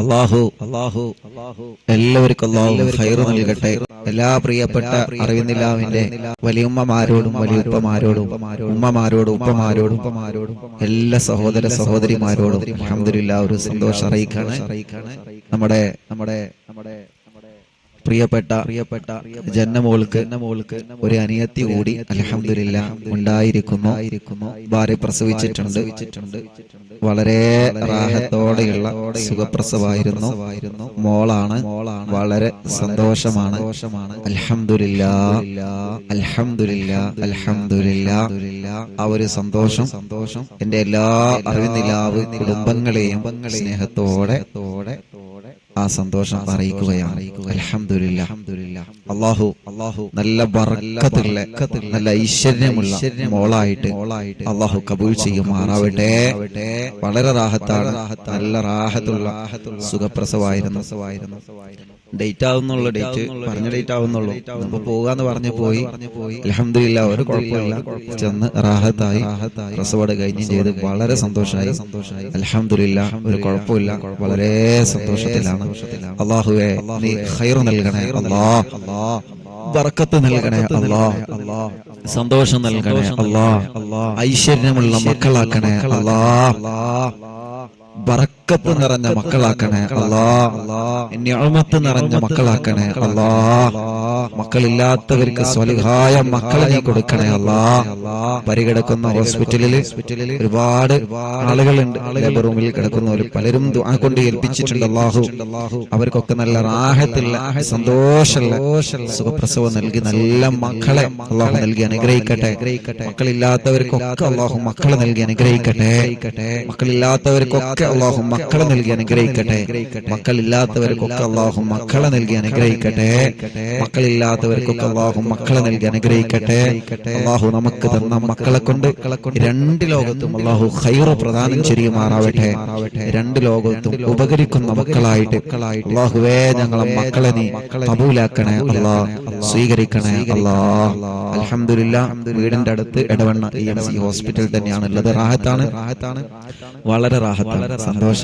അള്ളാഹു അള്ളാഹു എല്ലാവർക്കും അള്ളാഹു ഹൈർ നൽകട്ടെ. എല്ലാ പ്രിയപ്പെട്ട അറിവിന്ദില്ലാവിന്റെ വലിയുമ്മമാരോടും വലിയുപ്പമാരോടും ഉമ്മമാരോടും ഉപ്പമാരോടും എല്ലാ സഹോദര സഹോദരിമാരോടും അൽഹംദുലില്ലാ ഒരു സന്തോഷം അറിയിക്കാണ്. നമ്മുടെ നമ്മുടെ നമ്മുടെ പ്രിയപ്പെട്ട പ്രിയപ്പെട്ട ജന്മമോൾക്ക് മോൾക്ക് ഒരു അനിയത്തി കൂടി അലഹമില്ല ഉണ്ടായിരിക്കുന്നു. ഭാര്യ പ്രസവിച്ചിട്ടുണ്ട്. വളരെ റാഹത്തോടെയുള്ള സുഖപ്രസവായിരുന്നു. മോളാണ്. വളരെ സന്തോഷമാണ്. അലഹമില്ല അലഹമില്ല അലഹമില്ല ആ ഒരു സന്തോഷം സന്തോഷം. എന്റെ എല്ലാ അറിവിനിലാവ് കുടുംബങ്ങളെയും സ്നേഹത്തോടെ ആ സന്തോഷം അറിയിക്കുകയാണ്. അൽഹംദുലില്ലാ. അള്ളാഹു അള്ളാഹു നല്ല ബർക്കത്തുള്ള നല്ല ഐശ്വര്യമുള്ള മോളായിട്ട് അള്ളാഹു കബൂൽ ചെയ്യുമാറാവട്ടെ വളരെ റാഹത്താണ്. നല്ല റാഹത്തുള്ള സുഖപ്രസവായിരുന്നു. ഡേറ്റ് ആവുന്നുള്ള ഡേറ്റ്. പറഞ്ഞ ഡേറ്റ് ആവുന്നുള്ളൂ നമ്മ പോകാന്ന് പറഞ്ഞു പോയി. അലഹമില്ല ഒരു കുഴപ്പമില്ല. ചെന്ന് റാഹത്തായി. പ്രസവട് കഴിഞ്ഞ് ചെയ്ത് വളരെ സന്തോഷമായി അലഹമില്ല ഒരു കുഴപ്പമില്ല. വളരെ സന്തോഷത്തിലാണ്. അള്ളാഹുവെ നീ ഖൈർ നൽകണേ. അല്ലാ ബർക്കത്ത് നൽകണേ. അല്ലാ സന്തോഷം നൽകണേ. അല്ലാ ഐശ്വര്യമുള്ള മക്കളാക്കണേ. അല്ലാ ബറക്കത്ത് നിറഞ്ഞ മക്കളാക്കണേ. അല്ലാ ഞാമത്ത് നിറഞ്ഞ മക്കളാക്കണേ. അല്ലാ മക്കളില്ലാത്തവർക്ക് സ്വലിഹായ മക്കളെ നീ കൊടുക്കണേ. അല്ലാ പരികിടക്കുന്ന ഹോസ്പിറ്റലിൽ ഒരുപാട് ആളുകളുണ്ട്. ലേബർ റൂമിൽ കിടക്കുന്നവർ പലരും ദുആ കൊണ്ട് ഏൽപ്പിച്ചിട്ടുണ്ട് അല്ലാഹു അവർക്കൊക്കെ നല്ല റാഹത്തില്ല സന്തോഷമുള്ള സുഖപ്രസവം നൽകി നല്ല മക്കളെ അള്ളാഹു നൽകി അനുഗ്രഹിക്കട്ടെ. മക്കളില്ലാത്തവർക്കൊക്കെ അള്ളാഹു മക്കളെ നൽകി അനുഗ്രഹിക്കട്ടെ. മക്കളില്ലാത്തവർക്കൊക്കെ അള്ളാഹു മക്കളെ നൽകി അനുഗ്രഹിക്കട്ടെ. മക്കളില്ലാത്തവർക്കൊക്കെ അള്ളാഹു മക്കളെ നൽകി അനുഗ്രഹിക്കട്ടെ. മക്കളില്ലാത്തവർക്കൊക്കെ അള്ളാഹു മക്കളെ നൽകി അനുഗ്രഹിക്കട്ടെ. അള്ളാഹു നമുക്ക് തന്ന മക്കളെ കൊണ്ട് രണ്ട് ലോകത്തും അള്ളാഹു ഹൈറ പ്രധാനം ചെയ്യുമാറാവട്ടെ. രണ്ട് ലോകത്തും ഉപകരിക്കുന്ന മക്കളായിട്ട് അള്ളാഹുവേ ഞങ്ങളെ മക്കളെ നീ കബൂലാക്കണേ അള്ളാഹ് സ്വീകരിക്കണേ അള്ളാഹ് അലഹമില്ല വീടിന്റെ അടുത്ത് ഇടവണ്ണ ഇ ഹോസ്പിറ്റൽ തന്നെയാണ്. ഉള്ളത് റാഹത്താണ്. വളരെ റാഹത്താണ്.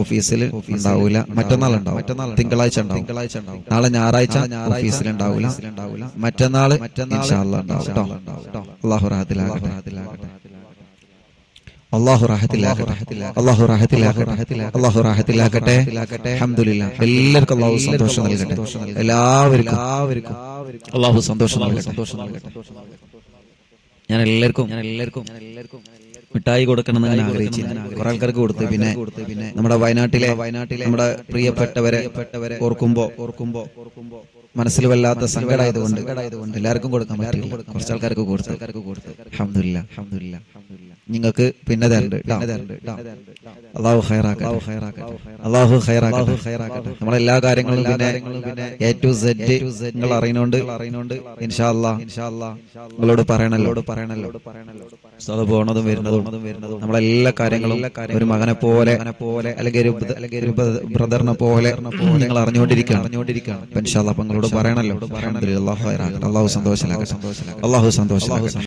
ഓഫീസിൽ സന്ദർശനം ഉണ്ടാകൂല കേട്ടോ നാളെ നാളെ നാളെ ഓഫീസിൽ ഉണ്ടാവൂല. മറ്റന്നാൾ ഉണ്ടാവും മറ്റന്നാൾ തിങ്കളാഴ്ച ഉണ്ടാവും. തിങ്കളാഴ്ച ഉണ്ടാവും നാളെ ഞായറാഴ്ച ഓഫീസിൽ ഉണ്ടാവില്ല മറ്റന്നാൾ അല്ലാ ഉണ്ടാവും അള്ളാഹു റാഹത്തിലാകട്ടെ. അള്ളാഹു റാഹത്തിലാകട്ടെ. അള്ളാഹു റാഹത്തിലാകട്ടെ. അള്ളാഹു അൽഹംദുലില്ലാ. എല്ലാവർക്കും അള്ളാഹു സന്തോഷം നൽകട്ടെ. എല്ലാവർക്കും. അള്ളാഹു സന്തോഷം നൽകട്ടെ. സന്തോഷം ഞാൻ എല്ലാവർക്കും ഞാൻ എല്ലാവർക്കും മിഠായി കൊടുക്കണം എന്ന് ഞാൻ ആഗ്രഹിച്ചു കുറെ ആൾക്കാർക്ക് കൊടുത്തു പിന്നെ പിന്നെ നമ്മുടെ വയനാട്ടിലെ വയനാട്ടിലെ നമ്മുടെ പ്രിയപ്പെട്ടവരെ ഓർക്കുമ്പോ ഓർക്കുമ്പോ ഓർക്കുമ്പോ മനസ്സിൽ വല്ലാത്ത സങ്കടമായതുകൊണ്ട് എല്ലാവർക്കും കൊടുക്കാൻ പറ്റില്ല കുറച്ച് ആൾക്കാർക്ക് കൊടുത്തു. അഹമ്മദില്ല അഹമ്മദില്ല നിങ്ങൾക്ക് പിന്നെ തരണ്ട്. അള്ളാഹു ഹൈറാക്കട്ടെ അള്ളാഹു ഹൈറാക്കട്ടെ ഹൈറാക്കട്ടെ നമ്മളെല്ലാ കാര്യങ്ങളും പിന്നെ എ ടു സെഡ് നിങ്ങൾ അറിയുന്നോണ്ട് അറിയുന്നോണ്ട് ഇൻഷാ അല്ലാ നിങ്ങളോട് പറയണല്ലോട് പറയണല്ലോ പറയണല്ലോ. അത് പോണതും വരുന്നതും നമ്മളെല്ലാ കാര്യങ്ങളും ഒരു മകനെ പോലെ പോലെ അല്ലെങ്കിൽ ഒരു ബ്രദറിനെ പോലെ നിങ്ങൾ അറിഞ്ഞുകൊണ്ടിരിക്കുകയാണ് അറിഞ്ഞുകൊണ്ടിരിക്കുകയാണ് ഇൻഷാ അല്ലാ അപ്പൊ നിങ്ങളോട് പറയണല്ലോ. അള്ളാഹു സന്തോഷം അള്ളാഹു സന്തോഷം